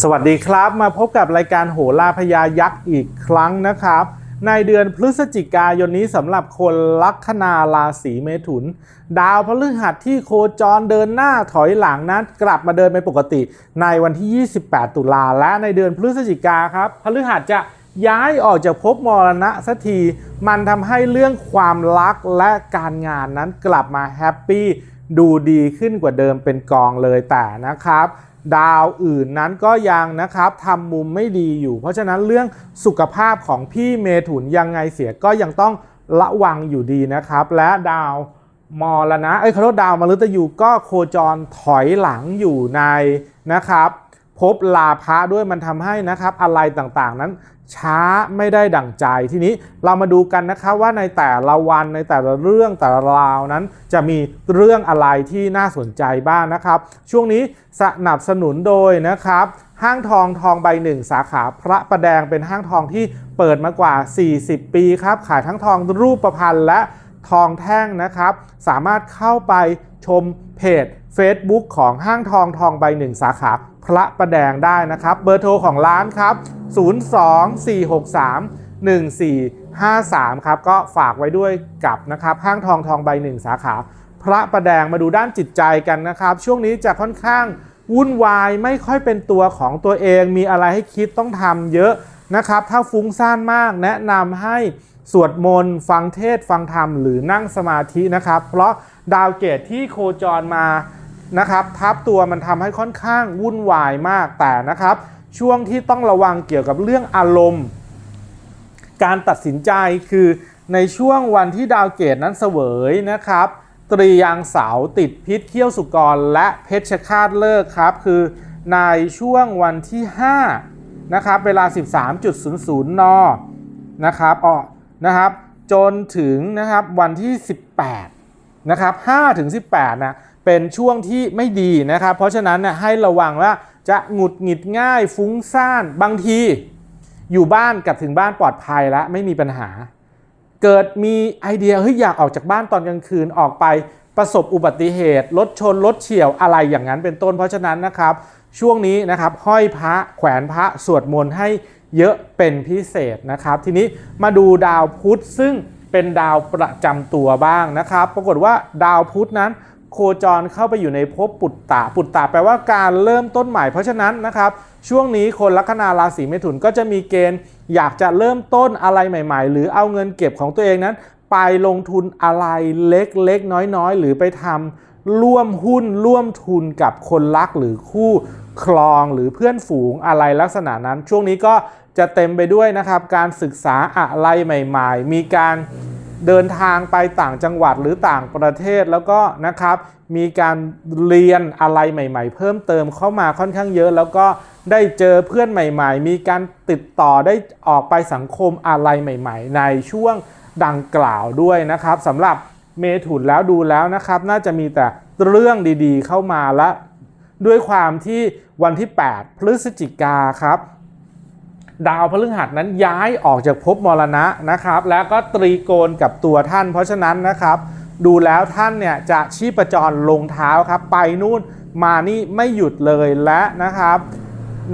สวัสดีครับมาพบกับรายการโหราพยายักษ์อีกครั้งนะครับ ในเดือนพฤศจิกายนนี้สำหรับคนลัคนาราศีเมถุน ดาวพฤหัสที่โคจรเดินหน้าถอยหลังนั้น กลับมาเดินเป็นปกติ ในวันที่ 28 ตุลาและในเดือนพฤศจิกาครับพฤหัสจะย้ายออกจากภพมรณะสักที มันทำให้เรื่องความรักและการงานนั้นกลับมาแฮปปี้ ดูดีขึ้นกว่าเดิมเป็นกองเลยแต่นะครับ ดาวอื่นนั้นก็ยังนะครับทำมุมไม่ดีอยู่ เพราะฉะนั้นเรื่องสุขภาพของพี่เมถุนยังไงเสียก็ยังต้องระวังอยู่ดีนะครับ และดาวมอลนะเอ้ยขอโทษดาวมฤตยูก็โคจรถอยหลังอยู่ในนะครับ ภพลาภะด้วยมันทำให้นะครับอะไรต่างๆนั้นช้าไม่ได้ดั่งใจทีนี้เรามาดูกันนะครับว่าในแต่ละวันในแต่ละเรื่องแต่ละราวนั้น จะมีเรื่องอะไรที่น่าสนใจบ้างนะครับ ช่วงนี้สนับสนุนโดยนะครับ ห้างทองทองใบหนึ่งสาขาพระประแดงเป็นห้างทองที่เปิดมากว่า 40 ปีครับ ขายทั้งทองรูปประพันธ์และทองแท่งนะครับ สามารถเข้าไปชมเพจ Facebook ของห้างทองทองใบหนึ่งสาขาพระประแดงได้นะครับ เบอร์โทรของร้านครับ 024631453 ครับ ก็ฝากไว้ด้วยกับนะครับห้างทองทองใบหนึ่งสาขา พระประแดงมาดูด้านจิตใจกันนะครับ ช่วงนี้จะค่อนข้างวุ่นวายไม่ค่อยเป็นตัวของตัวเองมีอะไรให้คิดต้องทำเยอะนะครับ ถ้าฟุ้งซ่านมากแนะนำให้สวดมนต์ฟังเทศฟังธรรมหรือนั่งสมาธินะครับ เพราะดาวเกตที่โคจรมา นะครับทับตัวมันทำให้ค่อนข้างวุ่นวายมากแต่นะครับ ช่วงที่ต้องระวังเกี่ยวกับเรื่องอารมณ์ การตัดสินใจคือในช่วงวันที่ดาวเกตนั้นเสวยนะครับ ตรียางเสาติดพิษเขี้ยวสุกรและเพชฌฆาตเลิกครับคือในช่วงวันที่5นะครับเวลา 13.00 น นะครับอ๋อนะครับจนถึงนะครับวันที่ 18นะครับ5ถึง18นะ เป็นช่วงที่ไม่ดีนะครับ เพราะฉะนั้นนะให้ระวังว่าจะหงุดหงิดง่ายฟุ้งซ่านบางที อยู่บ้านกลับถึงบ้านปลอดภัยแล้วไม่มีปัญหา เกิดมีไอเดียเฮ้ยอยากออกจากบ้านตอนกลางคืนออกไปประสบอุบัติเหตุรถชนรถเฉี่ยวอะไรอย่างนั้นเป็นต้น เพราะฉะนั้นนะครับช่วงนี้นะครับห้อยพระแขวนพระสวดมนต์ให้เยอะเป็นพิเศษนะครับ ทีนี้มาดูดาวพุธซึ่งเป็นดาวประจำตัวบ้างนะครับ ปรากฏว่าดาวพุธนั้น โคจรเข้าไปอยู่ในภพปุตตะปุตตะแปลว่าการเริ่มต้นใหม่ เพราะฉะนั้นนะครับ ช่วงนี้คนลัคนาราศีเมถุนก็จะมีเกณฑ์ อยากจะเริ่มต้นอะไรใหม่ ๆ หรือเอาเงินเก็บของตัวเองนั้น ไปลงทุนอะไรเล็กๆน้อยๆ หรือไปทำร่วมหุ้นร่วมทุนกับคนรักหรือคู่ครองหรือเพื่อนฝูงอะไรลักษณะนั้น ช่วงนี้ก็จะเต็มไปด้วยนะครับ การศึกษาอะไรใหม่ ๆ มีการ เดินทางไปต่างจังหวัดหรือต่างประเทศแล้วก็นะครับ มีการเรียนอะไรใหม่ ๆ เพิ่มเติมเข้ามาค่อนข้างเยอะ แล้วก็ได้เจอเพื่อนใหม่ ๆ มีการติดต่อได้ออกไปสังคมอะไรใหม่ ๆ ในช่วงดังกล่าวด้วยนะครับสำหรับเมถุนแล้วดูแล้วนะครับ น่าจะมีแต่เรื่องดีๆ เข้ามาและด้วยความที่วันที่ 8 พฤศจิกาครับ ดาวพฤหัสนั้นย้ายออกจากภพมรณะนะครับ แล้วก็ตรีโกณกับตัวท่าน เพราะฉะนั้นนะครับ ดูแล้วท่านเนี่ยจะชีพจรลงเท้าครับ ไปนู่นมานี่ไม่หยุดเลยและนะครับ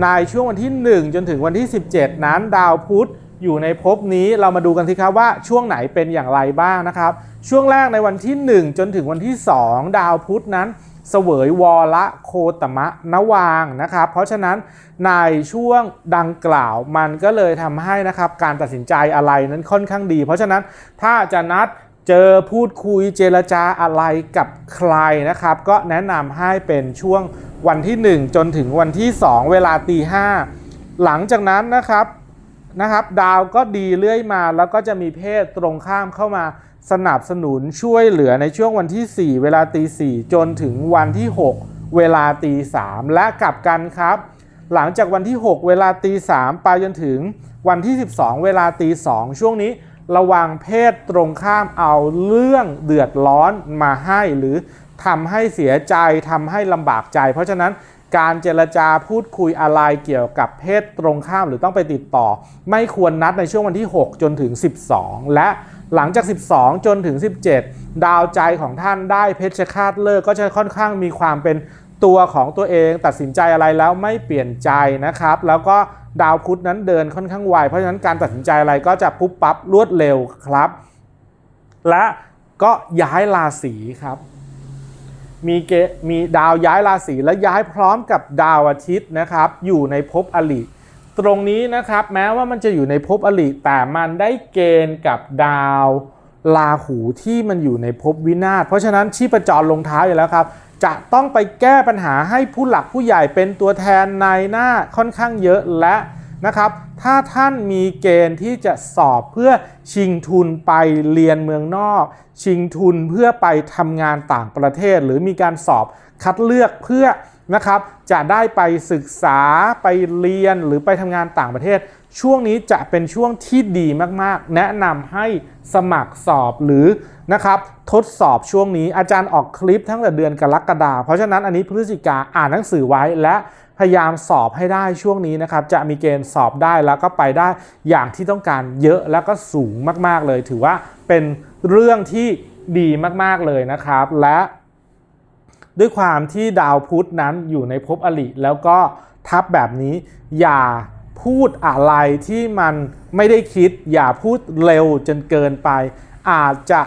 ในช่วงวันที่ 1 จนถึงวันที่ 17 นั้นดาวพุธอยู่ในภพนี้เรามาดูกันทีครับว่าช่วงไหนเป็นอย่างไรบ้างนะครับ ช่วงแรกในวันที่ 1 จนถึงวันที่ 2 ดาวพุธนั้น เสวยวละโคตมะนวางนะครับ เพราะฉะนั้นในช่วงดังกล่าวมันก็เลยทำให้นะครับการตัดสินใจอะไรนั้นค่อนข้างดี เพราะฉะนั้นถ้าจะนัดเจอพูดคุยเจรจาอะไรกับใครนะครับ ก็แนะนำให้เป็นช่วงวันที่ 1 จนถึงวันที่ 2 เวลาตีห้าหลังจากนั้นนะครับนะครับ ดาวก็ดีเรื่อยมาแล้วก็จะมีเพศตรงข้ามเข้ามา สนับสนุนช่วยเหลือในช่วงวันที่ 4 เวลาตีสี่จนถึงวันที่ 6 เวลาตีสามและกลับกันครับ หลังจากวันที่ 6 เวลาตีสามไปจนถึงวันที่ 12 เวลาตีสองช่วงนี้ระวังเพศตรงข้ามเอาเรื่องเดือดร้อนมาให้หรือทำให้เสียใจทำให้ลำบากใจ เพราะฉะนั้นการเจรจาพูดคุยอะไรเกี่ยวกับเพศตรงข้ามหรือต้องไปติดต่อ ไม่ควรนัดในช่วงวันที่ 6 จนถึง 12 และ หลังจาก 12 จนถึง 17 ดาวใจของท่านได้เพชฌฆาตเลิกก็จะค่อนข้างมีความเป็นตัวของตัวเองตัดสินใจอะไรแล้วไม่เปลี่ยนใจนะครับ แล้วก็ดาวพุธนั้นเดินค่อนข้างไวเพราะฉะนั้นการตัดสินใจอะไรก็จะปุ๊บปั๊บรวดเร็วครับ และก็ย้ายราศีครับ มีเกมีดาวย้ายราศีและย้ายพร้อมกับดาวอาทิตย์นะครับ อยู่ในภพอลิ ตรงนี้นะครับแม้ว่ามันจะอยู่ในภพอลิแต่มันได้เกณฑ์กับดาวราหูที่มันอยู่ในภพวินาศเพราะฉะนั้นชีพจรลงท้ายอยู่แล้วครับ จะต้องไปแก้ปัญหาให้ผู้หลักผู้ใหญ่เป็นตัวแทนในหน้าค่อนข้างเยอะและนะครับถ้าท่านมีเกณฑ์ที่จะสอบเพื่อชิงทุนไปเรียนเมืองนอก ชิงทุนเพื่อไปทำงานต่างประเทศ หรือมีการสอบคัดเลือกเพื่อ นะครับจะได้ไปศึกษาไปเรียนหรือไปทำงานต่างประเทศ ช่วงนี้จะเป็นช่วงที่ดีมากๆ แนะนำให้สมัครสอบหรือนะครับทดสอบช่วงนี้อาจารย์ออกคลิปทั้งแต่เดือนกรกฎาเพราะฉะนั้นอันนี้พฤศจิกาอ่านหนังสือไว้และพยายามสอบให้ได้ช่วงนี้นะครับ จะมีเกณฑ์สอบได้แล้วก็ไปได้อย่างที่ต้องการเยอะแล้วก็สูงมากๆเลย ถือว่าเป็นเรื่องที่ดีมากๆเลยนะครับ และ ด้วยความที่ดาวพุธนั้นอยู่ในภพอริแล้วก็ทับแบบนี้ อย่าพูดอะไรที่มันไม่ได้คิด อย่าพูดเร็วจนเกินไป อาจจะ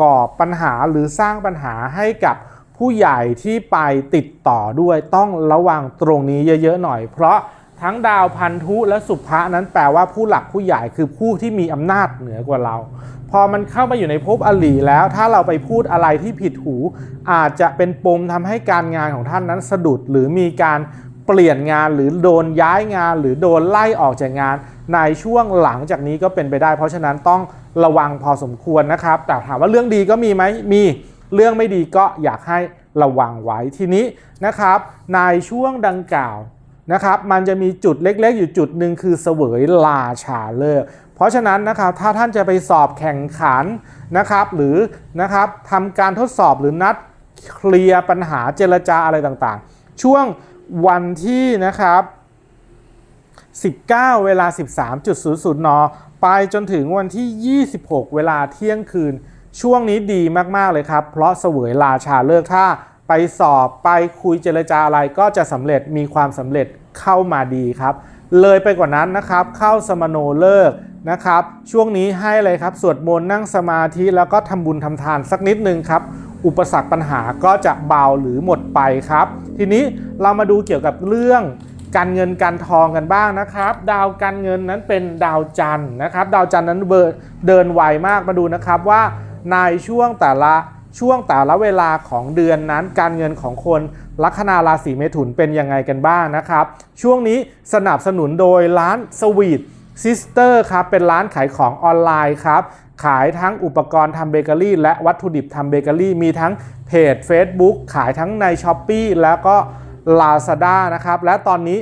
ก่อปัญหาหรือสร้างปัญหาให้กับผู้ใหญ่ที่ไปติดต่อด้วยต้องระวังตรงนี้เยอะๆหน่อย เพราะ ทั้งดาวพันธุและสุภะนั้นแปลว่าผู้หลักผู้ใหญ่คือผู้ที่มีอำนาจเหนือกว่าเรา พอมันเข้ามาอยู่ในภพอลีแล้ว ถ้าเราไปพูดอะไรที่ผิดหู อาจจะเป็นปมทำให้การงานของท่านนั้นสะดุดหรือมีการเปลี่ยนงานหรือโดนย้ายงาน หรือโดนไล่ออกจากงาน ในช่วงหลังจากนี้ก็เป็นไปได้ เพราะฉะนั้นต้องระวังพอสมควรนะครับ แต่ถามว่าเรื่องดีก็มีไหมมีเรื่องไม่ดีก็อยากให้ระวังไว้ทีนี้นะครับ ในช่วงดังกล่าว นะครับมันจะมีจุดเล็กๆ อยู่จุดหนึ่งคือเสวยลาชาเลิกเพราะฉะนั้นนะครับถ้าท่านจะไปสอบแข่งขันนะครับหรือนะครับทำการทดสอบหรือนัดเคลียร์ปัญหาเจรจาอะไรต่างๆ ช่วงวันที่นะครับ19 เวลา 13.00 น ไปจนถึงวันที่ 26 เวลาเที่ยงคืน ช่วงนี้ดีมาก ๆ เลยครับ เพราะเสวยราชาเลิกถ้า ไปสอบไปคุยเจรจาอะไรก็จะสำเร็จมีความสำเร็จ เข้ามาดีครับ เลยไปกว่านั้นนะครับเข้าสมโนเลิกนะครับช่วงนี้ให้เลยครับสวดมนต์นั่งสมาธิแล้วก็ทำบุญทำทานสักนิดนึงครับอุปสรรคปัญหาก็จะเบาหรือหมดไปครับ ทีนี้เรามาดูเกี่ยวกับเรื่องการเงินการทองกันบ้างนะครับ ดาวการเงินนั้นเป็นดาวจันทร์นะครับ ดาวจันทร์นั้นเบอร์เดินไวมากมาดูนะครับว่าในช่วงแต่ละช่วงแต่ละเวลาของเดือนนั้นการเงินของคน ลัคนาราศีเมถุนเป็นยังไงกันบ้างนะครับ ช่วงนี้สนับสนุนโดยร้านสวีทซิสเตอร์ครับเป็นร้านขายของออนไลน์ครับขายทั้งอุปกรณ์ทำเบเกอรี่ และวัตถุดิบทำเบเกอรี่ มีทั้งเพจ Facebook ขายทั้งใน s h อ p e e แล้วก็ Lazada นะครับ และตอนนี้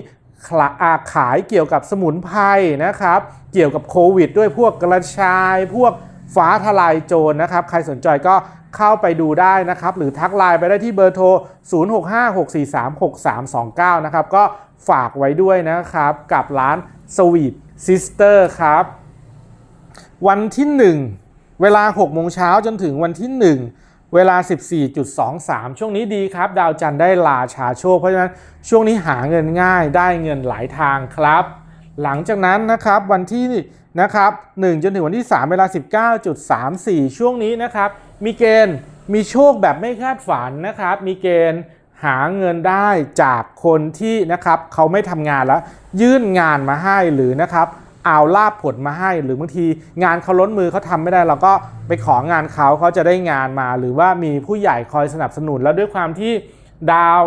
ขายเกี่ยวกับสมุนไพรนะครับ เกี่ยวกับโควิด ด้วยพวกกระชายพวก ฟ้าทลายโจรนะครับ ใครสนใจก็เข้าไปดูได้นะครับ หรือทักไลน์ไปได้ที่เบอร์โทร 0656436329 นะครับ ก็ฝากไว้ด้วยนะครับ กับร้านสวีทซิสเตอร์ครับ วันที่ 1 เวลา 6 โมงเช้าจนถึงวันที่ 1 เวลา 14.23 ช่วงนี้ดีครับ ดาวจันทร์ได้ลาชาโชค เพราะฉะนั้นช่วงนี้หาเงินง่ายได้เงินหลายทางครับ หลังจากนั้นนะครับวันที่ นะครับ1จนถึงวันที่ 3 เวลา 19.34 ช่วงนี้นะครับ มีเกณฑ์มีโชคแบบไม่คาดฝันนะครับ มีเกณฑ์หาเงินได้จากคนที่นะครับเขาไม่ทำงานแล้ว ยื่นงานมาให้หรือนะครับเอาลาบผลมาให้หรือบางทีงานเขาล้นมือเขาทำไม่ได้ เราก็ไปของานเขาเขาจะได้งานมา หรือว่ามีผู้ใหญ่คอยสนับสนุนแล้วด้วยความที่ดาว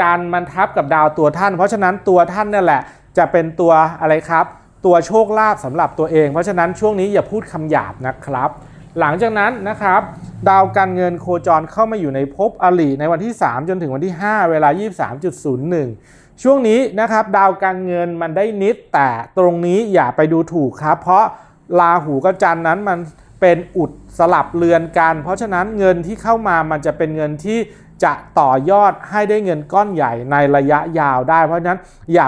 จันทร์มันทับกับดาวตัวท่าน เพราะฉะนั้นตัวท่านนั่นแหละจะเป็นตัวอะไรครับ ตัวโชคลาภสำหรับตัวเอง เพราะฉะนั้นช่วงนี้อย่าพูดคำหยาบนะครับ หลังจากนั้นนะครับ ดาวการเงินโคจรเข้ามาอยู่ในภพอลีในวันที่ 3 จนถึงวันที่ 5 เวลา 23.01 ช่วงนี้นะครับดาวการเงินมันได้นิดแต่ตรงนี้อย่าไปดูถูกครับ เพราะราหูกับจันนั้นมัน เป็นอุดสลับเรือนกัน เพราะฉะนั้นเงินที่เข้ามามันจะเป็นเงินที่จะต่อยอดให้ได้เงินก้อนใหญ่ในระยะยาวได้ เพราะฉะนั้นอย่า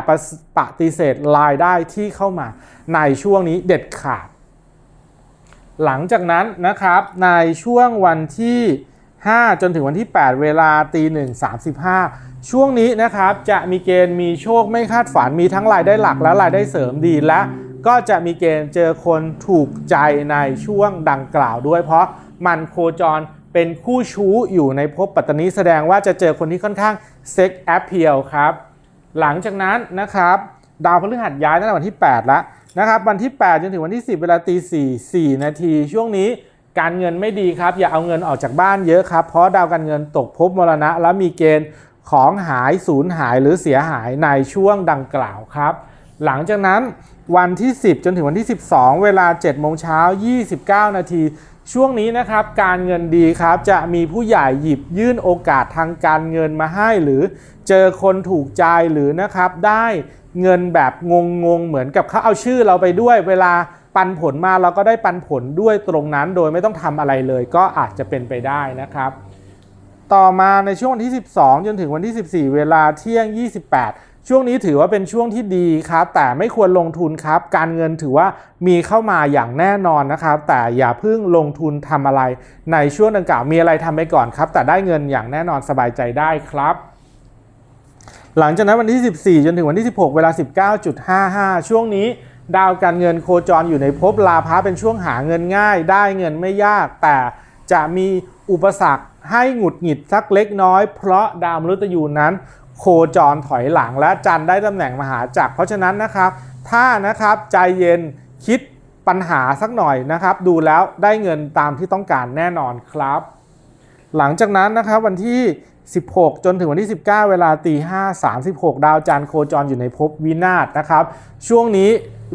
ปฏิเสธรายได้ที่เข้ามาในช่วงนี้เด็ดขาด หลังจากนั้นนะครับในช่วงวันที่ 5 จนถึงวันที่ 8 เวลาตีหนึ่ง35ช่วงนี้นะครับจะมีเกณฑ์มีโชคไม่คาดฝันมีทั้งรายได้หลักและรายได้เสริมดีและ ก็จะมีเกณฑ์เจอคนถูกใจในช่วงดังกล่าวด้วย เพราะมันโคจรเป็นคู่ชู้อยู่ในภพปัตตานีแสดงว่าจะเจอคนที่ค่อนข้างเซ็กแอปเพียลครับ หลังจากนั้นนะครับ ดาวพฤหัสย้ายตั้งแต่วันที่ 8 แล้วนะครับ วันที่ 8 จนถึงวันที่ 10 เวลาตี4 4 นาที ช่วงนี้การเงินไม่ดีครับ อย่าเอาเงินออกจากบ้านเยอะครับ เพราะดาวการเงินตกภพมรณะ แล้วมีเกณฑ์ของหายสูญหายหรือเสียหายในช่วงดังกล่าวครับ หลังจากนั้น วันที่ 10 จนถึงวันที่ 12 เวลา7โมงเช้า 29 นาที ช่วงนี้นะครับ การเงินดีครับ จะมีผู้ใหญ่หยิบยื่นโอกาสทางการเงินมาให้ หรือเจอคนถูกใจหรือนะครับ ได้เงินแบบงงๆ เหมือนกับเขาเอาชื่อเราไปด้วย เวลาปันผลมาเราก็ได้ปันผลด้วยตรงนั้น โดยไม่ต้องทำอะไรเลย ก็อาจจะเป็นไปได้นะครับ ต่อมาในช่วงวันที่ 12 จนถึงวันที่ 14 เวลาเที่ยง 28 ช่วงนี้ถือว่าเป็นช่วงที่ดีครับ แต่ไม่ควรลงทุนครับ การเงินถือว่ามีเข้ามาอย่างแน่นอนนะครับ แต่อย่าเพิ่งลงทุนทำอะไร ในช่วงดังกล่าวมีอะไรทำไปก่อนครับ แต่ได้เงินอย่างแน่นอนสบายใจได้ครับ หลังจากนั้นวันที่ 14 จนถึงวันที่ 16 เวลา 19.55 ช่วงนี้ดาวการเงินโคจรอยู่ในภพลาภะเป็นช่วงหาเงินง่าย ได้เงินไม่ยาก แต่จะมีอุปสรรคให้หงุดหงิดสักเล็กน้อย เพราะดาวมฤตยูนั้น โคจรถอยหลังและจันได้ตำแหน่งมหาจักรเพราะฉะนั้นนะครับ ถ้านะครับใจเย็นคิดปัญหาสักหน่อยนะครับ ดูแล้วได้เงินตามที่ต้องการแน่นอนครับ หลังจากนั้นนะครับวันที่ 16 จนถึงวันที่ 19 เวลาตี5 36 ดาวจันทร์โคจรอยู่ในภพวินาศนะครับ ช่วงนี้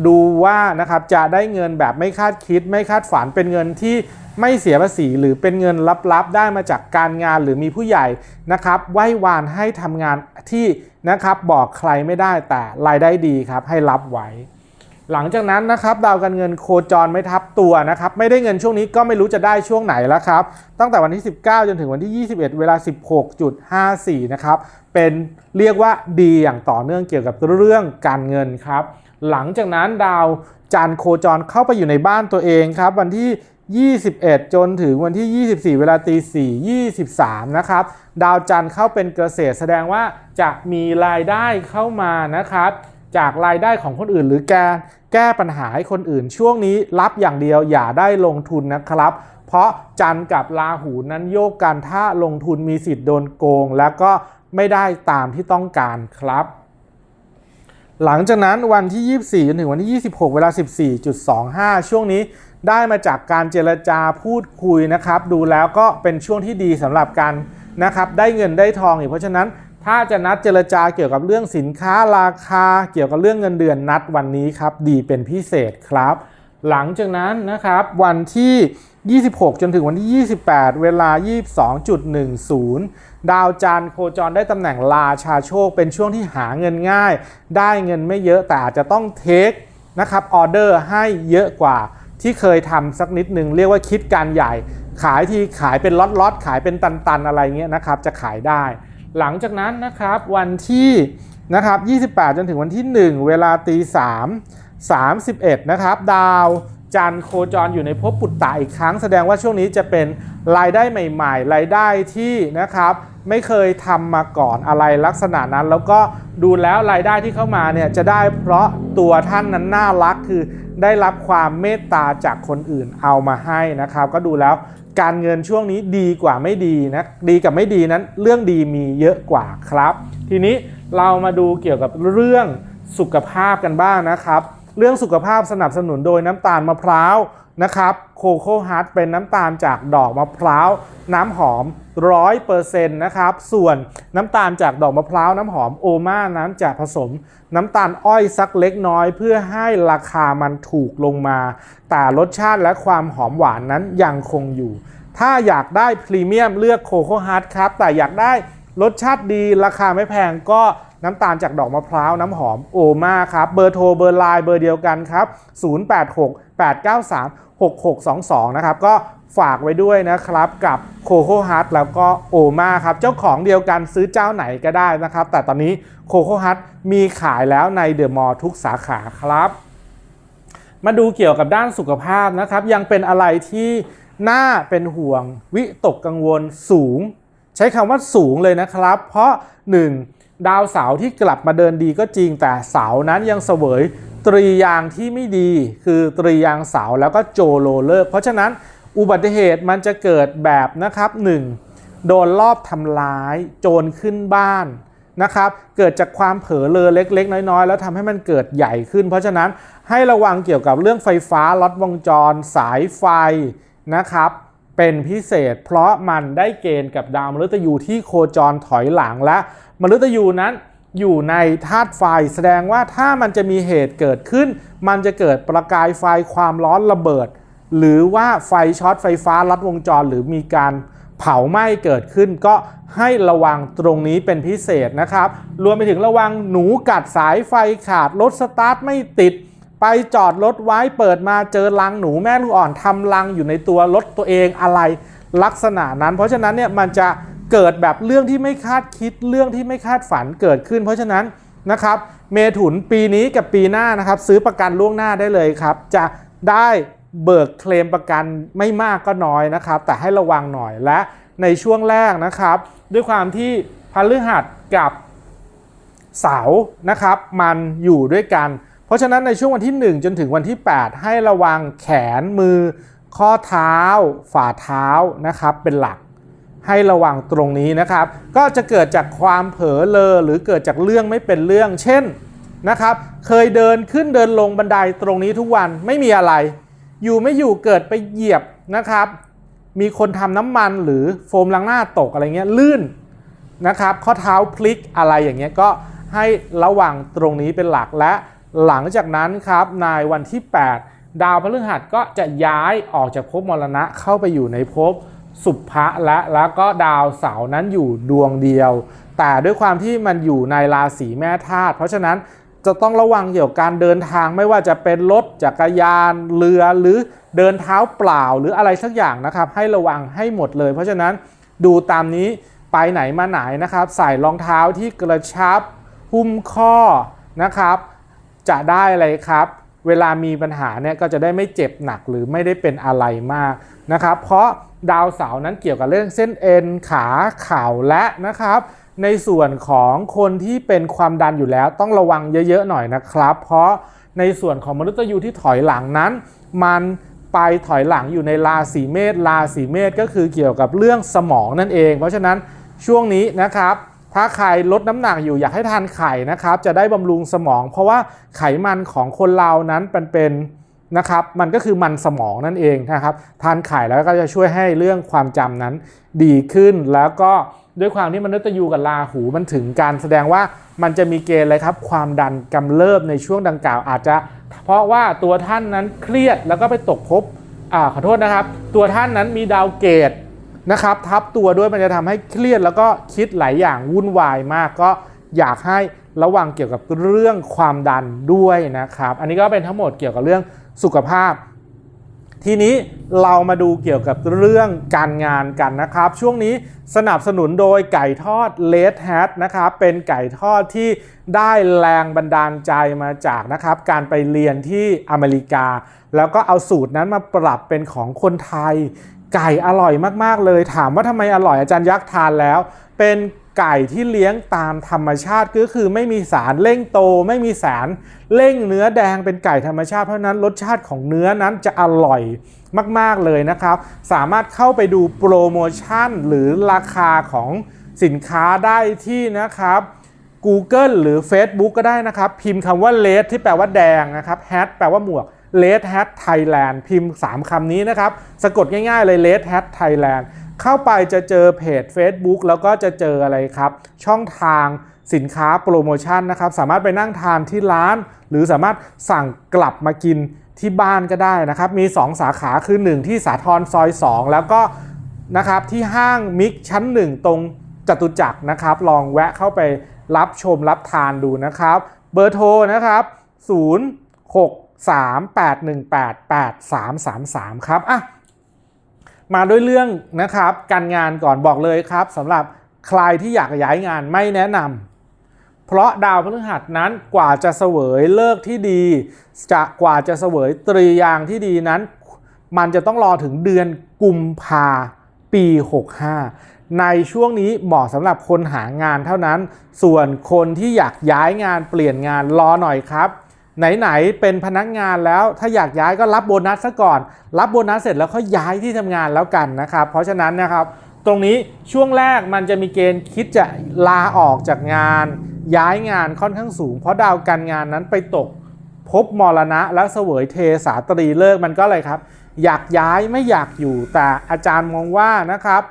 ดูว่านะครับจะได้เงินแบบไม่คาดคิด ไม่คาดฝันเป็นเงินที่ไม่เสียภาษีหรือเป็นเงินลับๆ ได้มาจากการงานหรือมีผู้ใหญ่นะครับไหว้วานให้ทำงานที่นะครับบอกใครไม่ได้แต่รายได้ดีครับให้รับไว้ หลังจากนั้นนะครับดาวการเงินโคจรไม่ทับตัวนะครับไม่ได้เงินช่วงนี้ก็ไม่รู้จะได้ช่วงไหนแล้วครับตั้งแต่วันที่ 19 จนถึงวันที่ 21 เวลา 16.54นะครับเป็นเรียกว่าดีอย่างต่อเนื่องเกี่ยวกับเรื่องการเงินครับ หลังจากนั้นดาวจันทร์โคจรเข้าไปอยู่ในบ้านตัวเองครับ วันที่ 21 จนถึงวันที่ 24 เวลาตี4 23 นะครับ ดาวจันทร์เข้าเป็นเกษตร แสดงว่าจะมีรายได้เข้ามานะครับ จากรายได้ของคนอื่นหรือแกแก้ปัญหาให้คนอื่นช่วงนี้รับอย่างเดียวอย่าได้ลงทุนนะครับ เพราะจันทร์กับราหูนั้นโยกกันถ้าลงทุนมีสิทธิ์โดนโกง แล้วก็ไม่ได้ตามที่ต้องการครับ หลังจากนั้นวันที่ 24 จนถึงวันที่ 26 เวลา 14.25 ช่วงนี้ได้มาจากการเจรจาพูดคุยนะครับ ดูแล้วก็เป็นช่วงที่ดีสำหรับการนะครับ ได้เงินได้ทองอีกเพราะฉะนั้นถ้าจะนัดเจรจาเกี่ยวกับเรื่องสินค้าราคา เกี่ยวกับเรื่องเงินเดือนนัดวันนี้ครับ ดีเป็นพิเศษครับ หลังจากนั้นนะครับวันที่ 26 จนถึงวันที่ 28 เวลา 22.10 ดาวจันทร์โคจรได้ตำแหน่งราชาโชค เป็นช่วงที่หาเงินง่าย ได้เงินไม่เยอะแต่อาจจะต้องเทคนะครับออเดอร์ให้เยอะกว่าที่เคยทำสักนิดหนึ่งเรียกว่าคิดการใหญ่ ขายทีขายเป็นล็อตๆขายเป็นตันๆอะไรเงี้ยนะครับจะขายได้ หลังจากนั้นนะครับวันที่นะครับ28 จนถึงวันที่ 1 เวลาตี3 31นะครับดาว จันทร์โคจรอยู่ในภพปุตตะอีกครั้ง แสดงว่าช่วงนี้จะเป็นรายได้ใหม่ ๆ รายได้ที่นะครับไม่เคยทำมาก่อนอะไรลักษณะนั้น แล้วก็ดูแล้วรายได้ที่เข้ามาเนี่ยจะได้เพราะตัวท่านนั้นน่ารักคือได้รับความเมตตาจากคนอื่นเอามาให้นะครับ ก็ดูแล้วการเงินช่วงนี้ดีกว่าไม่ดีนะดีกับไม่ดีนั้นเรื่องดีมีเยอะกว่าครับ ทีนี้เรามาดูเกี่ยวกับเรื่องสุขภาพกันบ้างนะครับ เรื่องสุขภาพสนับสนุนโดยน้ำตาลมะพร้าวนะครับโคโค่ฮัทเป็นน้ำตาลจากดอกมะพร้าวน้ำหอม100%นะครับส่วนน้ำตาลจากดอกมะพร้าวน้ำหอมโอมานั้นจะผสม น้ำตาลอ้อยสักเล็กน้อยเพื่อให้ราคามันถูกลงมา แต่รสชาติและความหอมหวานนั้นยังคงอยู่ ถ้าอยากได้พรีเมียมเลือกโคโค่ฮัทครับแต่อยากได้รสชาติดีราคาไม่แพงก็ น้ำตาลจากดอกมะพร้าวน้ำหอมโอมาครับ เบอร์โทรเบอร์ไลน์เบอร์เดียวกันครับ 086 893 6622 นะครับ ก็ฝากไว้ด้วยนะครับกับโคโค่ฮัทแล้วก็โอมาครับ เจ้าของเดียวกันซื้อเจ้าไหนก็ได้นะครับ แต่ตอนนี้โคโค่ฮัทมีขายแล้วในเดอะมอลล์ทุกสาขาครับ มาดูเกี่ยวกับด้านสุขภาพนะครับ ยังเป็นอะไรที่น่าเป็นห่วงวิตกกังวลสูงเฉช้คำว่าสูงเลยนะครับ เพราะ 1. ดาวเสาร์ที่กลับมาเดินดีก็จริง แต่เสาร์นั้นยังเสวยตรียางที่ไม่ดี คือตรียางเสาร์แล้วก็โจโลเลิก เพราะฉะนั้นอุบัติเหตุมันจะเกิดแบบนะครับ 1. โดนลอบทำร้าย โจรขึ้นบ้านนะครับ เกิดจากความเผลอเลอเล็ก ๆ น้อย ๆ แล้วทำให้มันเกิดใหญ่ขึ้น เพราะฉะนั้นให้ระวังเกี่ยวกับเรื่องไฟฟ้าล็อตวงจร สายไฟนะครับ เป็นพิเศษ เพราะมันได้เกณฑ์กับดาวมฤตยูที่โคจรถอยหลังและมฤตยูนั้นอยู่ในธาตุไฟแสดงว่าถ้ามันจะมีเหตุเกิดขึ้น มันจะเกิดประกายไฟความร้อนระเบิด หรือว่าไฟช็อตไฟฟ้าลัดวงจรหรือมีการเผาไหม้เกิดขึ้น ก็ให้ระวังตรงนี้เป็นพิเศษนะครับ รวมไปถึงระวังหนูกัดสายไฟขาดรถสตาร์ทไม่ติด ไปจอดรถไว้เปิดมาเจอรังหนูแม่ลูกอ่อนทำรังอยู่ในตัวรถตัวเองอะไรลักษณะนั้น เพราะฉะนั้นเนี่ยมันจะเกิดแบบเรื่องที่ไม่คาดคิดเรื่องที่ไม่คาดฝันเกิดขึ้น เพราะฉะนั้นนะครับเมถุนปีนี้กับปีหน้านะครับ ซื้อประกันล่วงหน้าได้เลยครับ จะได้เบิกเคลมประกันไม่มากก็น้อยนะครับ แต่ให้ระวังหน่อยและในช่วงแรกนะครับ ด้วยความที่พฤหัสกับเสาร์นะครับ มันอยู่ด้วยกัน ราะฉะนั้นในช่วงวันที่ 1 จนถึงวันที่ 8 ให้ระวังแขนมือ ข้อเท้า ฝ่าเท้านะครับเป็นหลัก ให้ระวังตรงนี้นะครับ ก็จะเกิดจากความเผลอเลอหรือเกิดจากเรื่องไม่เป็นเรื่อง เช่นนะครับ เคยเดินขึ้นเดินลงบันไดตรงนี้ทุกวันไม่มีอะไร อยู่ไม่อยู่เกิดไปเหยียบนะครับ มีคนทำน้ำมันหรือโฟมล้างหน้าตกอะไรเงี้ยลื่นนะครับ ข้อเท้าพลิกอะไรอย่างเงี้ยก็ให้ระวังตรงนี้เป็นหลักและ หลังจากนั้นครับในวันที่ 8 ดาวพฤหัสก็จะย้ายออกจากภพมรณะเข้าไปอยู่ในภพสุภะและแล้วก็ดาวเสาร์นั้นอยู่ดวงเดียว แต่ด้วยความที่มันอยู่ในราศีแม่ธาตุเพราะฉะนั้นจะต้องระวังเกี่ยวกับการเดินทางไม่ว่าจะเป็นรถจักรยานเรือหรือเดินเท้าเปล่าหรืออะไรสักอย่างนะครับ ให้ระวังให้หมดเลย เพราะฉะนั้นดูตามนี้ไปไหนมาไหนนะครับ ใส่รองเท้าที่กระชับหุ้มข้อนะครับ จะได้อะไรครับ เวลามีปัญหาเนี่ยก็จะได้ไม่เจ็บหนักหรือไม่ได้เป็นอะไรมากนะครับ เพราะดาวเสาร์นั้นเกี่ยวกับเรื่องเส้นเอ็นขาเข่าและนะครับ ในส่วนของคนที่เป็นความดันอยู่แล้วต้องระวังเยอะๆหน่อยนะครับ เพราะในส่วนของมนุษย์ยูที่ถอยหลังนั้น มันไปถอยหลังอยู่ในราศีเมษราศีเมษก็คือเกี่ยวกับเรื่องสมองนั่นเอง เพราะฉะนั้นช่วงนี้นะครับ ถ้าใครลดน้ำหนักอยู่อยากให้ทานไข่นะครับ จะได้บำรุงสมอง เพราะว่าไขมันของคนเรานั้นเป็นเป็นนะครับมันก็คือมันสมองนั่นเองนะครับ ทานไข่แล้วก็จะช่วยให้เรื่องความจำนั้นดีขึ้น แล้วก็ด้วยความที่มนุษย์ยูกับราหูมันถึงการแสดงว่ามันจะมีเกณฑ์อะไรครับ ความดันกำเริบในช่วงดังกล่าวอาจจะ เพราะว่าตัวท่านนั้นเครียดแล้วก็ไปตกภพอ่าขอโทษนะครับ ตัวท่านนั้นมีดาวเกต นะครับทับตัวด้วยมันจะทำให้เครียดแล้วก็คิดหลายอย่างวุ่นวายมาก ก็อยากให้ระวังเกี่ยวกับเรื่องความดันด้วยนะครับ อันนี้ก็เป็นทั้งหมดเกี่ยวกับเรื่องสุขภาพ ทีนี้เรามาดูเกี่ยวกับเรื่องการงานกันนะครับ ช่วงนี้สนับสนุนโดยไก่ทอดเลดแฮทนะครับเป็นไก่ทอดที่ได้แรงบันดาลใจมาจากนะครับ การไปเรียนที่อเมริกา แล้วก็เอาสูตรนั้นมาปรับเป็นของคนไทย ไก่อร่อยมากๆเลย ถามว่าทำไมอร่อยอาจารย์ยักษ์ทานแล้ว เป็นไก่ที่เลี้ยงตามธรรมชาติก็คือไม่มีสารเร่งโต ไม่มีสารเร่งเนื้อแดงเป็นไก่ธรรมชาติเพราะฉะนั้นรสชาติของเนื้อนั้นจะอร่อยมาก ๆ เลยนะครับ สามารถเข้าไปดูโปรโมชั่นหรือราคาของสินค้าได้ที่นะครับ Google หรือ Facebook ก็ได้นะครับ พิมพ์คำว่า red ที่แปลว่าแดงนะครับ hat แปลว่าหมวก red hat Thailand พิมพ์ 3 คำนี้นะครับ สะกดง่ายๆเลย red hat Thailand เข้าไปจะเจอเพจ Facebook แล้วก็จะเจออะไรครับ ช่องทางสินค้าโปรโมชั่นนะครับ สามารถไปนั่งทานที่ร้าน หรือสามารถสั่งกลับมากินที่บ้านก็ได้นะครับ มี 2 สาขาคือ 1 ที่สาทรซอย 2 แล้วก็นะครับที่ห้างมิกชั้น 1 ตรงจตุจักรนะครับ ลองแวะเข้าไปรับชมรับทานดูนะครับ เบอร์โทรนะครับ 0 6 3 8 1 8 8 3 3 3 ครับอะมาด้วยเรื่องนะครับการงานก่อนบอกเลยครับสำหรับใครที่อยากย้ายงานไม่แนะนำเพราะดาวพฤหัสนั้นกว่าจะเสวยเลิกที่ดี จะกว่าจะเสวยตรียางที่ดีนั้น มันจะต้องรอถึงเดือนกุมภาปี 65 ในช่วงนี้เหมาะสำหรับคนหางานเท่านั้น ส่วนคนที่อยากย้ายงานเปลี่ยนงานรอหน่อยครับ ไหนๆเป็นพนักงานแล้วถ้าอยากย้ายก็รับโบนัสซะก่อน รับโบนัสเสร็จแล้วค่อยย้ายที่ทำงานแล้วกันนะครับ เพราะฉะนั้นนะครับ ตรงนี้ช่วงแรกมันจะมีเกณฑ์คิดจะลาออกจากงาน ย้ายงานค่อนข้างสูง เพราะดาวการงานนั้นไปตก พบมรณะและเสวยเทสาตรีเลิกมันก็เลยครับ อยากย้ายไม่อยากอยู่แต่อาจารย์มองว่านะครับ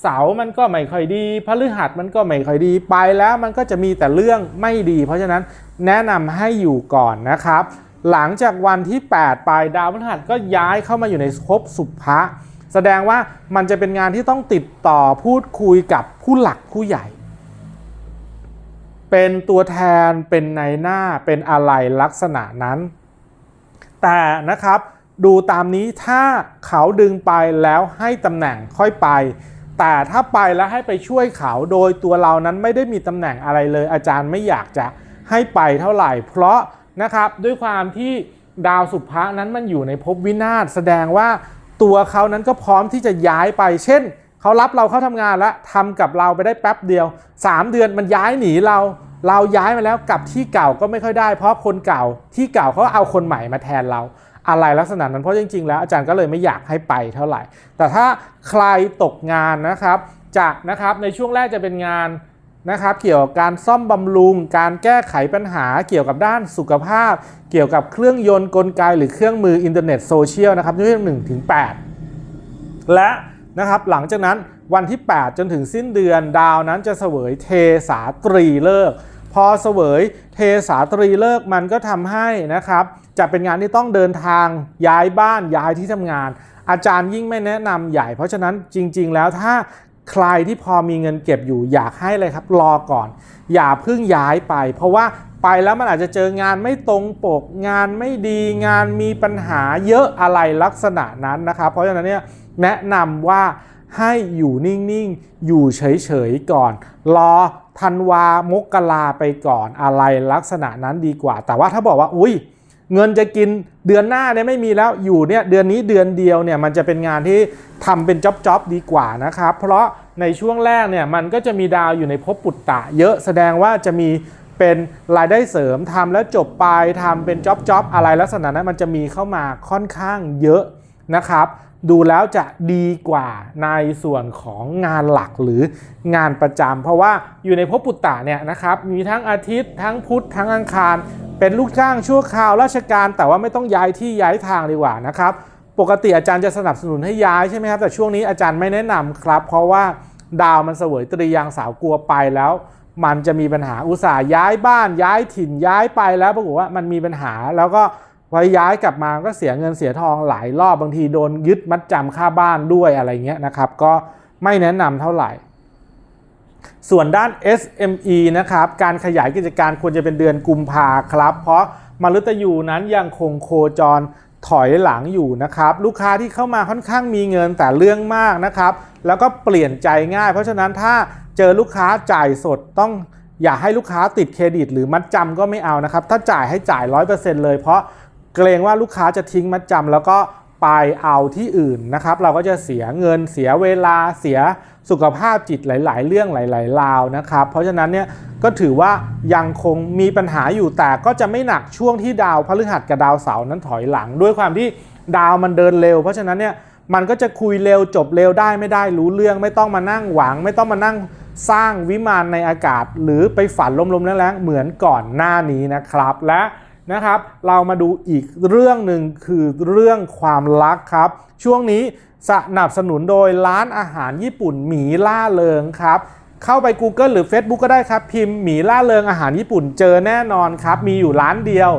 เสาร์มันก็ไม่ค่อยดีพฤหัสมันก็ไม่ค่อยดีไปแล้วมันก็จะมีแต่เรื่องไม่ดี เพราะฉะนั้นแนะนำให้อยู่ก่อนนะครับ หลังจากวันที่ 8 ไปดาวพฤหัสก็ย้ายเข้ามาอยู่ในภพสุภะแสดงว่ามันจะเป็นงานที่ต้องติดต่อพูดคุยกับผู้หลักผู้ใหญ่ เป็นตัวแทนเป็นในหน้าเป็นอะไรลักษณะนั้น แต่นะครับดูตามนี้ถ้าเขาดึงไปแล้วให้ตำแหน่งค่อยไป แต่ถ้าไปแล้วให้ไปช่วยเขาโดยตัวเรานั้นไม่ได้มีตำแหน่งอะไรเลย อาจารย์ไม่อยากจะให้ไปเท่าไหร่ เพราะนะครับด้วยความที่ดาวสุภะนั้นมันอยู่ในภพวินาศแสดงว่าตัวเขานั้นก็พร้อมที่จะย้ายไป เช่นเขารับเราเข้าทำงานแล้วทำกับเราไปได้แป๊บเดียว 3 เดือนมันย้ายหนีเรา เราย้ายมาแล้วกลับที่เก่าก็ไม่ค่อยได้ เพราะคนเก่าที่เก่าเขาเอาคนใหม่มาแทนเรา อะไรลักษณะนั้นเพราะจริง ๆ แล้วอาจารย์ก็เลยไม่อยากให้ไปเท่าไหร่ แต่ถ้าใครตกงานนะครับจะนะครับในช่วงแรกจะเป็นงานนะครับเกี่ยวกับการซ่อมบำรุง การแก้ไขปัญหาเกี่ยวกับด้านสุขภาพ เกี่ยวกับเครื่องยนต์กลไกหรือเครื่องมืออินเทอร์เน็ตโซเชียลนะครับช่วงหนึ่งถึงแปดและนะครับหลังจากนั้นวันที่ 8 จนถึงสิ้นเดือนดาวนั้นจะเสวยเทสาตรีเลิก พอเสวยเทสาตรีเลิกมันก็ทำให้นะครับ จะเป็นงานที่ต้องเดินทางย้ายบ้านย้ายที่ทำงาน อาจารย์ยิ่งไม่แนะนำใหญ่ เพราะฉะนั้นจริง ๆ แล้วถ้าใครที่พอมีเงินเก็บอยู่อยากให้เลยครับ รอก่อน อย่าเพิ่งย้ายไป เพราะว่าไปแล้วมันอาจจะเจองานไม่ตรงปกงานไม่ดีงานมีปัญหาเยอะอะไรลักษณะนั้นนะครับ เพราะฉะนั้นเนี่ยแนะนำว่าให้อยู่นิ่ง ๆ อยู่เฉย ๆ ก่อน รอธันวามกราไปก่อนอะไรลักษณะนั้นดีกว่า แต่ว่าถ้าบอกว่าอุ้ยเงินจะกินเดือนหน้าเนี่ยไม่มีแล้วอยู่เนี่ยเดือนนี้เดือนเดียวเนี่ยมันจะเป็นงานที่ทำเป็นจ็อบๆดีกว่านะครับเพราะในช่วงแรกเนี่ยมันก็จะมีดาวอยู่ในภพปุตตะ เยอะแสดงว่าจะมีเป็นรายได้เสริมทำแล้วจบไปทำเป็นจ็อบๆอะไรลักษณะนั้นมันจะมีเข้ามาค่อนข้างเยอะนะครับ ดูแล้วจะดีกว่าในส่วนของงานหลักหรืองานประจำเพราะว่าอยู่ในภพปุตตะเนี่ยนะครับมีทั้งอาทิตย์ทั้งพุธทั้งอังคาร เป็นลูกจ้างชั่วคราวราชการ แต่ว่าไม่ต้องย้ายที่ย้ายทางดีกว่านะครับปกติอาจารย์จะสนับสนุนให้ย้ายใช่ไหมครับแต่ช่วงนี้อาจารย์ไม่แนะนำครับ เพราะว่าดาวมันเสวยตรียางสาวกลัวไปแล้ว มันจะมีปัญหาอุตส่าห์ย้ายบ้านย้ายถิ่นย้ายไปแล้วปรากฏว่ามันมีปัญหาแล้วก็ พอย้ายกลับมาก็เสียเงินเสียทองหลายรอบบางทีโดนยึดมัดจำค่าบ้านด้วยอะไรเงี้ยนะครับ ก็ไม่แนะนำเท่าไหร่ ส่วนด้าน SME นะครับ การขยายกิจการควรจะเป็นเดือนกุมภาครับ เพราะมฤตยูนั้นยังคงโคจรถอยหลังอยู่นะครับ ลูกค้าที่เข้ามาค่อนข้างมีเงินแต่เรื่องมากนะครับ แล้วก็เปลี่ยนใจง่าย เพราะฉะนั้นถ้าเจอลูกค้าจ่ายสดต้องอย่าให้ลูกค้าติดเครดิต หรือมัดจำก็ไม่เอานะครับ ถ้าจ่ายให้จ่าย 100%เลยเพราะ เกรงว่าลูกค้าจะทิ้งมัดจำแล้วก็ไปเอาที่อื่นนะครับ เราก็จะเสียเงินเสียเวลาเสียสุขภาพจิตหลาย ๆ เรื่องหลาย ๆ ราวนะครับ เพราะฉะนั้นเนี่ยก็ถือว่ายังคงมีปัญหาอยู่แต่ก็จะไม่หนักช่วงที่ดาวพฤหัสกับดาวเสาร์นั้นถอยหลัง ด้วยความที่ดาวมันเดินเร็ว เพราะฉะนั้นเนี่ยมันก็จะคุยเร็วจบเร็วได้ไม่ได้รู้เรื่อง ไม่ต้องมานั่งหวัง ไม่ต้องมานั่งสร้างวิมานในอากาศ หรือไปฝันลมๆแรงๆเหมือนก่อนหน้านี้นะครับและ นะครับ เรามาดูอีกเรื่องหนึ่งคือเรื่องความรักครับ ช่วงนี้สนับสนุนโดยร้านอาหารญี่ปุ่นหมีล่าเริงครับ เข้าไป Google หรือ Facebook ก็ได้ครับ พิมพ์หมีล่าเริงอาหารญี่ปุ่นเจอแน่นอนครับ มีอยู่ร้านเดียว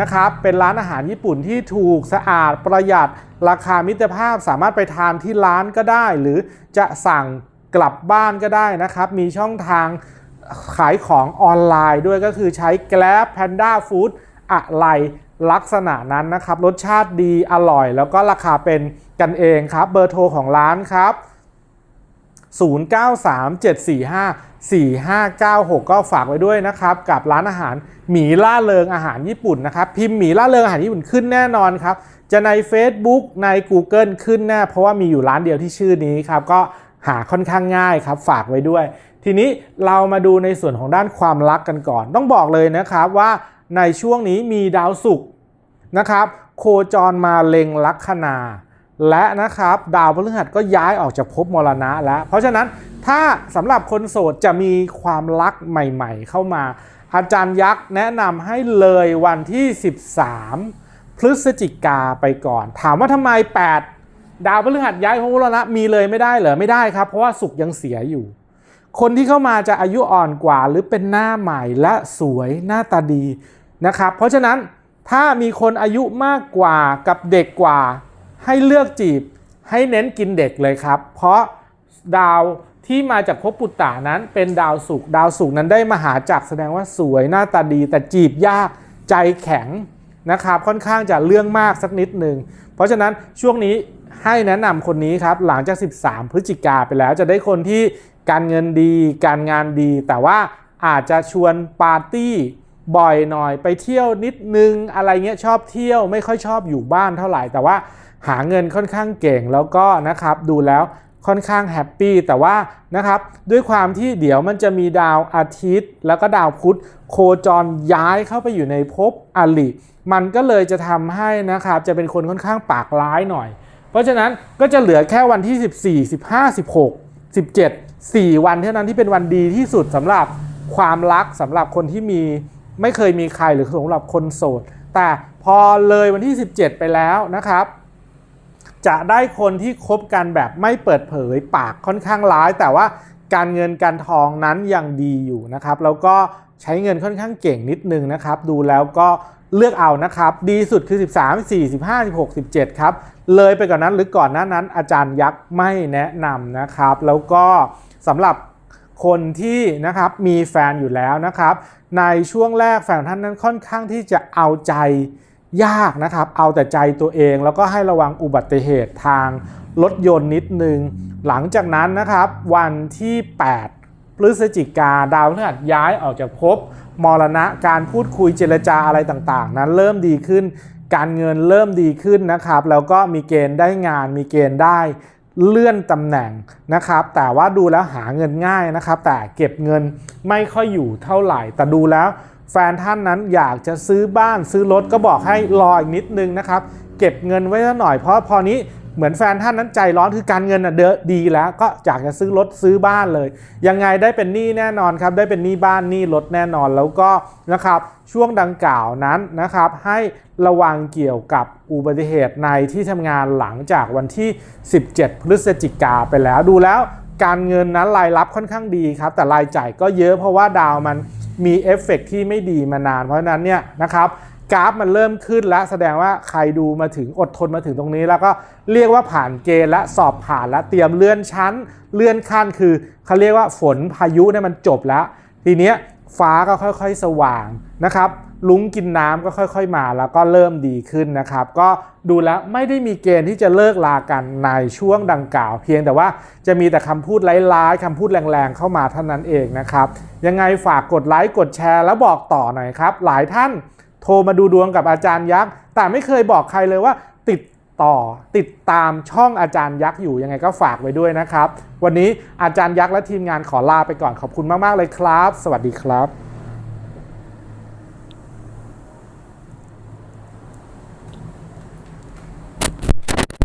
นะครับ เป็นร้านอาหารญี่ปุ่นที่ถูกสะอาดประหยัดราคามิตรภาพสามารถไปทานที่ร้านก็ได้ หรือจะสั่งกลับบ้านก็ได้นะครับ มีช่องทางขายของออนไลน์ด้วยก็คือใช้ Grab Panda Food อะไรลักษณะนั้นนะครับ รสชาติดีอร่อย แล้วก็ราคาเป็นกันเองครับ เบอร์โทรของร้านครับ 0937454596 ก็ฝากไว้ด้วยนะครับ กับร้านอาหารหมีล่าเริงอาหารญี่ปุ่นนะครับ พิมพ์หมีล่าเริงอาหารญี่ปุ่นขึ้นแน่นอนครับ จะใน Facebook ใน Google ขึ้นแน่เพราะว่ามีอยู่ร้านเดียวที่ชื่อนี้ครับ ก็หาค่อนข้างง่ายครับ ฝากไว้ด้วย ทีนี้เรามาดูในส่วนของด้านความรักกันก่อน ต้องบอกเลยนะครับว่า ในช่วงนี้มีดาวศุกร์นะครับ โคจรมาเล็งลัคนา และนะครับดาวพฤหัสก็ย้ายออกจากภพมรณะแล้ว เพราะฉะนั้นถ้าสำหรับคนโสดจะมีความรักใหม่ๆ เข้ามา อาจารย์ยักษ์แนะนำให้เลยวันที่ 13 พฤศจิกาไปก่อน ถามว่าทำไม 8 ดาวพฤหัสย้ายภพมรณะมีเลยไม่ได้เหรอไม่ได้ครับ เพราะว่าศุกร์ยังเสียอยู่ คนที่เข้ามาจะอายุอ่อนกว่า หรือเป็นหน้าใหม่และสวยหน้าตาดีนะครับ เพราะฉะนั้นถ้ามีคนอายุมากกว่ากับเด็กกว่า ให้เลือกจีบให้เน้นกินเด็กเลยครับ เพราะดาวที่มาจากภพปุตตานั้นเป็นดาวศุกดาวศุกนั้นได้มหาจักรแสดงว่าสวยหน้าตาดี แต่จีบยากใจแข็งนะครับค่อนข้างจะเรื่องมากสักนิดหนึ่งเพราะฉะนั้นช่วงนี้ให้แนะนำคนนี้ครับหลังจาก 13 พฤศจิกาไปแล้วจะได้คนที่ การเงินดีการงานดี แต่ว่าอาจจะชวนปาร์ตี้บ่อยหน่อยไปเที่ยวนิดนึงอะไรเงี้ยชอบเที่ยวไม่ค่อยชอบอยู่บ้านเท่าไหร่ แต่ว่าหาเงินค่อนข้างเก่งแล้วก็นะครับดูแล้วค่อนข้างแฮปปี้แต่ว่านะครับด้วยความที่เดี๋ยวมันจะมีดาวอาทิตย์ แล้วก็ดาวพุธโคจรย้ายเข้าไปอยู่ในภพอลิมันก็เลยจะทำให้นะครับจะเป็นคนค่อนข้างปากร้ายหน่อย เพราะฉะนั้นก็จะเหลือแค่วันที่ 14 15 16 17 4 วันเท่านั้นที่เป็นวันดีที่สุดสำหรับความรักสำหรับคนที่มีไม่เคยมีใครหรือสำหรับคนโสด แต่พอเลยวันที่ 17 ไปแล้วนะครับ จะได้คนที่คบกันแบบไม่เปิดเผยปากค่อนข้างร้าย แต่ว่าการเงินการทองนั้นยังดีอยู่นะครับ แล้วก็ใช้เงินค่อนข้างเก่งนิดนึงนะครับ ดูแล้วก็เลือกเอานะครับ ดีสุดคือ 13 4 15 16 17 ครับ เลยไปก่อนนั้นหรือก่อนหน้านั้นอาจารย์ยักษ์ไม่แนะนำนะครับ แล้วก็ สำหรับคนที่นะครับมีแฟนอยู่แล้วนะครับ ในช่วงแรกแฟนของท่านนั้นค่อนข้างที่จะเอาใจยากนะครับ เอาแต่ใจตัวเอง แล้วก็ให้ระวังอุบัติเหตุทางรถยนต์นิดนึง หลังจากนั้นนะครับ วันที่ 8 พฤศจิกาดาวพฤหัสย้ายออกจากภพมรณะการพูดคุยเจรจาอะไรต่างๆ นั้นเริ่มดีขึ้น การเงินเริ่มดีขึ้นนะครับ แล้วก็มีเกณฑ์ได้งานมีเกณฑ์ได้ เลื่อนตำแหน่งนะครับ แต่ว่าดูแล้วหาเงินง่ายนะครับ แต่เก็บเงินไม่ค่อยอยู่เท่าไหร่ แต่ดูแล้วแฟนท่านนั้นอยากจะซื้อบ้านซื้อรถก็บอกให้รออีกนิดนึงนะครับ เก็บเงินไว้สักหน่อยเพราะพอนี้ เหมือนแฟนท่านนั้นใจร้อนคือการเงินอะเดอดีแล้วก็อยากจะซื้อรถซื้อบ้านเลย ยังไงได้เป็นหนี้แน่นอนครับ ได้เป็นหนี้บ้านหนี้รถแน่นอนแล้วก็นะครับช่วงดังกล่าวนั้นนะครับ ให้ระวังเกี่ยวกับอุบัติเหตุในที่ทำงานหลังจากวันที่ 17 พฤศจิกาไปแล้วดูแล้ว การเงินนั้นรายรับค่อนข้างดีครับ แต่รายจ่ายก็เยอะเพราะว่าดาวมันมีเอฟเฟกต์ที่ไม่ดีมานานเพราะฉะนั้นเนี่ยนะครับ กราฟมันเริ่มขึ้นแล้วแสดงว่าใครดูมาถึงอดทนมาถึงตรงนี้ แล้วก็เรียกว่าผ่านเกณฑ์และสอบผ่านและเตรียมเลื่อนชั้น เลื่อนขั้นคือเขาเรียกว่าฝนพายุเนี่ยมันจบแล้ว ทีเนี้ยฟ้าก็ค่อยๆ สว่างนะครับลุงกินน้ำก็ค่อยๆมาแล้วก็เริ่มดีขึ้นนะครับ ก็ดูแล้วไม่ได้มีเกณฑ์ที่จะเลิกลากันในช่วงดังกล่าว เพียงแต่ว่าจะมีแต่คำพูดร้ายๆคำพูดแรงๆเข้ามาเท่านั้นเองนะครับ ยังไงฝากกดไลค์กดแชร์แล้วบอกต่อหน่อยครับ หลายท่าน โทรมาดูดวงกับอาจารย์ยักษ์ แต่ไม่เคยบอกใครเลยว่าติดต่อติดตามช่องอาจารย์ยักษ์อยู่ยังไงก็ฝากไว้ด้วยนะครับ วันนี้อาจารย์ยักษ์และทีมงานขอลาไปก่อนขอบคุณมาก ๆ เลยครับ สวัสดีครับ